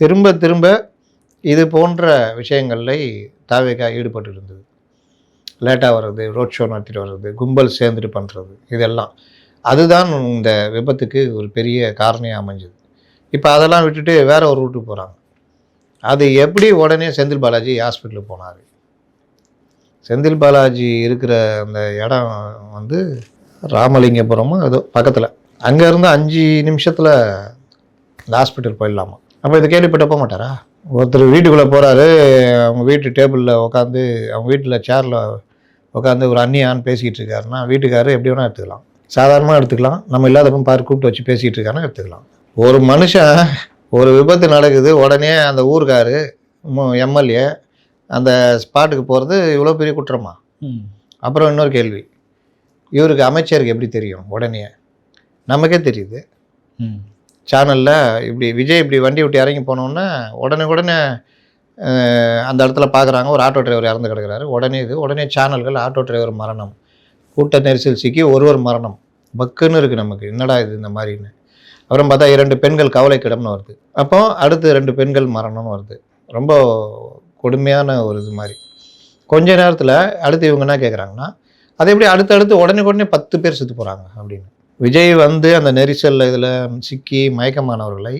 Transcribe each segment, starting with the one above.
திரும்ப திரும்ப இது போன்ற விஷயங்களில் தாவேக்கா ஈடுபட்டு இருந்தது லேட்டாக வர்றது ரோட் ஷோ நடத்திட்டு வர்றது கும்பல் சேர்ந்துட்டு பண்ணுறது இதெல்லாம். அதுதான் இந்த விபத்துக்கு ஒரு பெரிய காரணியாக அமைஞ்சது. இப்போ அதெல்லாம் விட்டுட்டு வேற ஒரு ரூட்டுக்கு போகிறாங்க அது எப்படி உடனே செந்தில் பாலாஜி ஹாஸ்பிட்டலுக்கு போனார்? செந்தில் பாலாஜி இருக்கிற அந்த இடம் வந்து ராமலிங்கபுரமும் அது பக்கத்தில். அங்கேருந்து அஞ்சு நிமிஷத்தில் இந்த ஹாஸ்பிட்டல் போயிடலாமா? அப்போ இது கேள்விப்பட்ட போக மாட்டாரா? ஒருத்தர் வீட்டுக்குள்ளே போகிறாரு அவங்க வீட்டு டேபிளில் உட்காந்து அவங்க வீட்டில் சேரில் உட்காந்து ஒரு அந்நியான்னு பேசிக்கிட்டு இருக்காருன்னா வீட்டுக்காரர் எப்படி வேணால் எடுத்துக்கலாம். சாதாரணமாக எடுத்துக்கலாம். நம்ம இல்லாதப்ப பாரு கூப்பிட்டு வச்சு பேசிகிட்டு இருக்காருன்னா எடுத்துக்கலாம். ஒரு மனுஷன் ஒரு விபத்து நடக்குது உடனே அந்த ஊருக்காரு எம்எல்ஏ அந்த ஸ்பாட்டுக்கு போகிறது இவ்வளோ பெரிய குற்றமா? ம். அப்புறம் இன்னொரு கேள்வி. இவருக்கு அமைச்சருக்கு எப்படி தெரியும் உடனே? நமக்கே தெரியுது. ம். சேனலில் இப்படி விஜய் இப்படி வண்டி விட்டு இறங்கி போனோன்னே உடனே உடனே அந்த இடத்துல பார்க்குறாங்க ஒரு ஆட்டோ டிரைவர் இறந்து கிடக்கிறாரு. உடனே இது உடனே சேனல்கள் ஆட்டோ டிரைவர் மரணம். கூட்ட நெரிசல் சிக்கி ஒருவர் மரணம். பக்குன்னு இருக்குது நமக்கு. என்னடா இது இந்த மாதிரின்னு. அப்புறம் பார்த்தா இரண்டு பெண்கள் கவலை கிடம்னு வருது. அப்போ அடுத்து ரெண்டு பெண்கள் மரணம்னு வருது. ரொம்ப கொடுமையான ஒரு இது மாதிரி. கொஞ்ச நேரத்தில் அடுத்து இவங்க என்ன கேட்குறாங்கன்னா அதை எப்படி அடுத்தடுத்து உடனே உடனே பத்து பேர் செத்து போகிறாங்க அப்படின்னு. விஜய் வந்து அந்த நெரிசலில் இதில் சிக்கி மயக்கமானவர்களை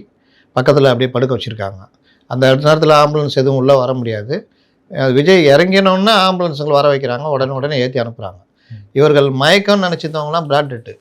பக்கத்தில் அப்படியே படுக்க வச்சுருக்காங்க. அந்த நேரத்தில் ஆம்புலன்ஸ் எதுவும் உள்ளே வர முடியாது. விஜய் இறங்கினோன்னா ஆம்புலன்ஸுங்களை வர வைக்கிறாங்க. உடனே உடனே ஏற்றி அனுப்புகிறாங்க இவர்கள் மயக்கம்னு நினச்சிருந்தவங்களாம் பிளாட் டெட்டு